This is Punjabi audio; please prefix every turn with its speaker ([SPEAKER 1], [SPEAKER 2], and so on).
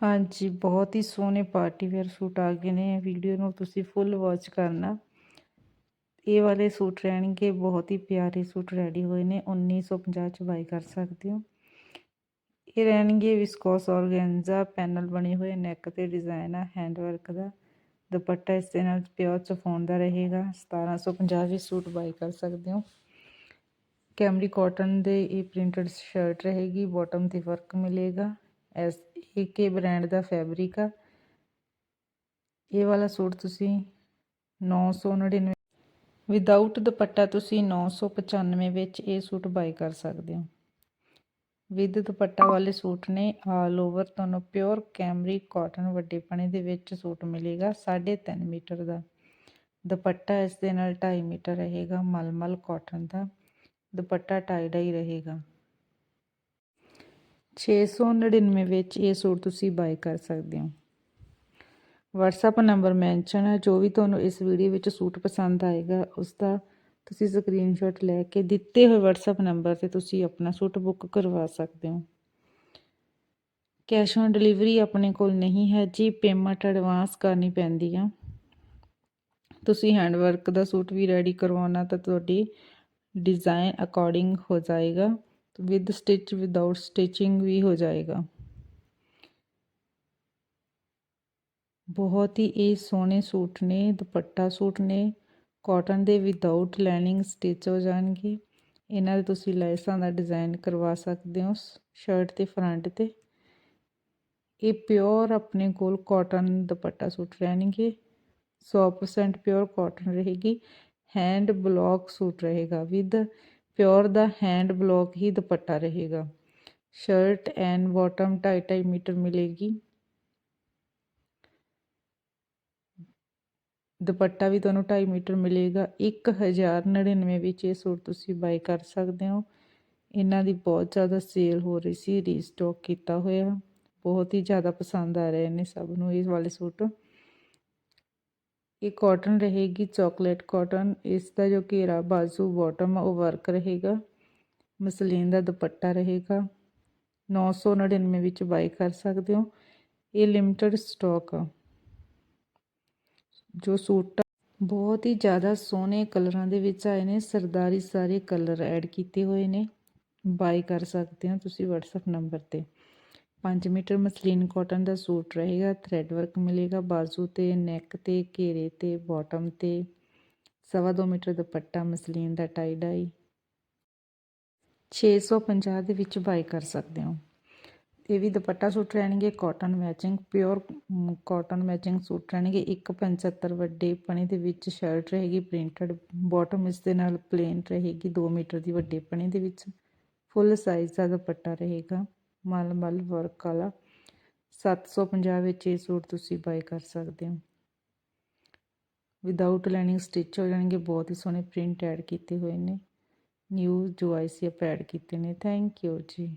[SPEAKER 1] ਹਾਂਜੀ, ਬਹੁਤ ਹੀ ਸੋਹਣੇ ਪਾਰਟੀ ਵੇਅਰ ਸੂਟ ਆ ਗਏ ਨੇ। ਵੀਡੀਓ ਨੂੰ ਤੁਸੀਂ ਫੁੱਲ ਵਾਚ ਕਰਨਾ। ਇਹ ਵਾਲੇ ਸੂਟ ਰਹਿਣਗੇ, ਬਹੁਤ ਹੀ ਪਿਆਰੇ ਸੂਟ ਰੈਡੀ ਹੋਏ ਨੇ। 1950 ਚ ਬਾਈ ਕਰ ਸਕਦੇ ਹੋ। ਇਹ ਰਹਿਣਗੇ ਵਿਸਕੋਸ ਔਰਗੈਂਜ਼ਾ ਪੈਨਲ ਬਣੇ ਹੋਏ ਨੈਕ ਤੇ ਡਿਜ਼ਾਈਨ ਆ ਹੈਂਡ ਵਰਕ ਦਾ। ਦੁਪੱਟਾ ਇਸ ਦੇ ਨਾਲ ਪਿਓਰ ਚਫੋਨ ਦਾ ਰਹੇਗਾ। 1750 ਵੀ ਸੂਟ ਬਾਈ ਕਰ ਸਕਦੇ ਹੋ। ਕੈਮਰੀ ਕਾਟਨ ਦੇ ਇਹ ਪ੍ਰਿੰਟਡ ਸ਼ਰਟ ਰਹੇਗੀ। ਬਾਟਮ ਤੇ ਵਰਕ ਮਿਲੇਗਾ। ਐਸ ਏਕੇ ਬ੍ਰਾਂਡ ਦਾ ਫੈਬਰਿਕ ਆ। ਇਹ ਵਾਲਾ ਸੂਟ ਤੁਸੀਂ 999 ਵਿਦਆਊਟ ਦੁਪੱਟਾ ਤੁਸੀਂ 995 ਵਿੱਚ ਇਹ ਸੂਟ ਬਾਈ ਕਰ ਸਕਦੇ ਹੋ। ਵਿਦ ਦੁਪੱਟਾ ਵਾਲੇ ਸੂਟ ਨੇ ਆਲ ਓਵਰ ਤੁਹਾਨੂੰ ਪਿਓਰ ਕੈਮਰੀ ਕਾਟਨ ਵੱਡੇ ਪਣੇ ਦੇ ਵਿੱਚ ਸੂਟ ਮਿਲੇਗਾ 3.5 ਮੀਟਰ ਦਾ। ਦੁਪੱਟਾ ਇਸ ਦੇ ਨਾਲ 2.5 ਮੀਟਰ ਰਹੇਗਾ, ਮਲਮਲ ਕਾਟਨ ਦਾ। ਦੁਪੱਟਾ ਟਾਈ ਡਾਈ ਰਹੇਗਾ। 699 ਵਿੱਚ ਇਹ ਸੂਟ ਤੁਸੀਂ ਬਾਈ ਕਰ ਸਕਦੇ ਹੋ। WhatsApp ਨੰਬਰ ਮੈਂਸ਼ਨ ਹੈ। ਜੋ ਵੀ ਤੁਹਾਨੂੰ ਇਸ ਵੀਡੀਓ ਵਿੱਚ ਸੂਟ ਪਸੰਦ ਆਏਗਾ ਉਸ ਦਾ ਤੁਸੀਂ ਸਕਰੀਨਸ਼ਾਟ ਲੈ ਕੇ ਦਿੱਤੇ ਹੋਏ WhatsApp ਨੰਬਰ ਤੇ ਤੁਸੀਂ ਆਪਣਾ ਸੂਟ ਬੁੱਕ ਕਰਵਾ ਸਕਦੇ ਹੋ। ਕੈਸ਼ ਔਨ ਡਿਲੀਵਰੀ ਆਪਣੇ ਕੋਲ ਨਹੀਂ ਹੈ ਜੀ ਪੇਮੈਂਟ ਐਡਵਾਂਸ ਕਰਨੀ ਪੈਂਦੀ ਆ। ਤੁਸੀਂ ਹੈਂਡਵਰਕ ਦਾ ਸੂਟ ਵੀ ਰੈਡੀ ਕਰਵਾਉਣਾ ਤਾਂ ਤੁਹਾਡੀ ਡਿਜ਼ਾਈਨ ਅਕੋਰਡਿੰਗ ਹੋ ਜਾਏਗਾ। ਵਿਦ ਸਟਿਚ ਵਿਦਆਊਟ ਸਟਿਚਿੰਗ ਵੀ ਹੋ ਜਾਏਗਾ ਬਹੁਤ ਹੀ ਇਹ ਸੋਹਣੇ ਸੂਟ ਨੇ ਦੁਪੱਟਾ ਸੂਟ ਨੇ ਕਾਟਨ ਦੇ ਵਿਦਆਊਟ ਲਾਈਨਿੰਗ ਸਟਿਚ ਹੋ ਜਾਣਗੇ ਇਹਨਾਂ ਦੇ ਤੁਸੀਂ ਲੈਸਾਂ ਦਾ ਡਿਜ਼ਾਈਨ ਕਰਵਾ ਸਕਦੇ ਹੋ ਸ਼ਰਟ ਤੇ ਫਰੰਟ ਤੇ ਇਹ ਪਿਓਰ ਆਪਣੇ ਕੋਲ ਕਾਟਨ ਦੁਪੱਟਾ ਸੂਟ ਰਹਿਣਗੇ 100% ਪਿਓਰ ਕਾਟਨ ਰਹੇਗੀ ਹੈਂਡ ਬਲੌਕ ਸੂਟ ਰਹੇਗਾ ਵਿਦ ਪਿਓਰ ਦਾ ਹੈਂਡ ਬਲੌਕ ਹੀ ਦੁਪੱਟਾ ਰਹੇਗਾ। ਸ਼ਰਟ ਐਂਡ ਬਾਟਮ 2.5 ਮੀਟਰ ਮਿਲੇਗੀ। ਦੁਪੱਟਾ ਵੀ ਤੁਹਾਨੂੰ 2.5 ਮੀਟਰ ਮਿਲੇਗਾ। 1099 ਵਿੱਚ ਇਹ ਸੂਟ ਤੁਸੀਂ ਬਾਈ ਕਰ ਸਕਦੇ ਹੋ। ਇਹਨਾਂ ਦੀ ਬਹੁਤ ਜ਼ਿਆਦਾ ਸੇਲ ਹੋ ਰਹੀ ਸੀ ਰੀਸਟਾਕ ਕੀਤਾ ਹੋਇਆ। ਬਹੁਤ ਹੀ ਜ਼ਿਆਦਾ ਪਸੰਦ ਆ ਰਹੇ ਨੇ ਸਭ ਨੂੰ ਇਹ ਵਾਲੇ ਸੂਟ। ਇਹ ਕਾਟਨ ਰਹੇਗੀ, ਚਾਕਲੇਟ ਕਾਟਨ। ਇਸ ਦਾ ਜੋ ਘੇਰਾ ਬਾਜ਼ੂ ਬਾਟਮ ਉਹ ਵਰਕ ਰਹੇਗਾ। ਮਸਲੀਨ ਦਾ ਦੁਪੱਟਾ ਰਹੇਗਾ। 999 ਵਿੱਚ ਬਾਈ ਕਰ ਸਕਦੇ ਹੋ। ਇਹ ਲਿਮਟਿਡ ਸਟਾਕ ਆ। ਜੋ ਸੂਟ ਬਹੁਤ ਹੀ ਜ਼ਿਆਦਾ ਸੋਹਣੇ ਕਲਰਾਂ ਦੇ ਵਿੱਚ ਆਏ ਨੇ। ਸਰਦਾਰੀ ਸਾਰੇ ਕਲਰ ਐਡ ਕੀਤੇ ਹੋਏ ਨੇ। ਬਾਈ ਕਰ ਸਕਦੇ ਹੋ ਤੁਸੀਂ WhatsApp ਨੰਬਰ ਤੇ। 5 ਮੀਟਰ ਮਸਲੀਨ ਕਾਟਨ ਦਾ ਸੂਟ ਰਹੇਗਾ ਥ੍ਰੈਡ ਵਰਕ ਮਿਲੇਗਾ, ਬਾਜ਼ੂ ਤੇ ਨੈਕ ਤੇ, ਘੇਰੇ ਤੇ ਬਾਟਮ ਤੇ, ਸਵਾ 2 ਮੀਟਰ ਦੁਪੱਟਾ ਮਸਲੀਨ ਦਾ ਟਾਈ ਡਾਈ 650 ਦੇ ਵਿੱਚ ਬਾਈ ਕਰ ਸਕਦੇ ਹੋ। ਇਹ ਵੀ ਦੁਪੱਟਾ ਸੂਟ ਰਹਿਣਗੇ cotton matching pure cotton matching suit ਰਹਿਣਗੇ। 175 ਵੱਡੇ ਪਣੇ ਦੇ ਵਿੱਚ ਸ਼ਰਟ ਰਹੇਗੀ ਪ੍ਰਿੰਟਡ ਬਾਟਮ ਇਸ ਦੇ ਨਾਲ ਪਲੇਨ ਰਹੇਗੀ 2 ਮੀਟਰ ਦੀ ਵੱਡੇ ਪਣੇ ਦੇ ਵਿੱਚ। ਫੁੱਲ ਸਾਈਜ਼ ਦਾ ਦੁਪੱਟਾ ਰਹੇਗਾ। ਮਲ ਮਲ ਵਰਕ ਵਾਲਾ। 750 ਵਿੱਚ ਇਹ ਸੂਟ ਤੁਸੀਂ ਬਾਈ ਕਰ ਸਕਦੇ ਹੋ। ਵਿਦਆਊਟ ਲਾਈਨਿੰਗ ਸਟਿਚ ਹੋ ਜਾਣਗੇ, ਬਹੁਤ ਹੀ ਸੋਹਣੇ ਪ੍ਰਿੰਟ ਐਡ ਕੀਤੇ ਹੋਏ ਨੇ। ਨਿਊ ਜੋ ਆਈ ਸੀ ਐਪ ਐਡ ਕੀਤੇ ਨੇ। ਥੈਂਕ ਯੂ ਜੀ।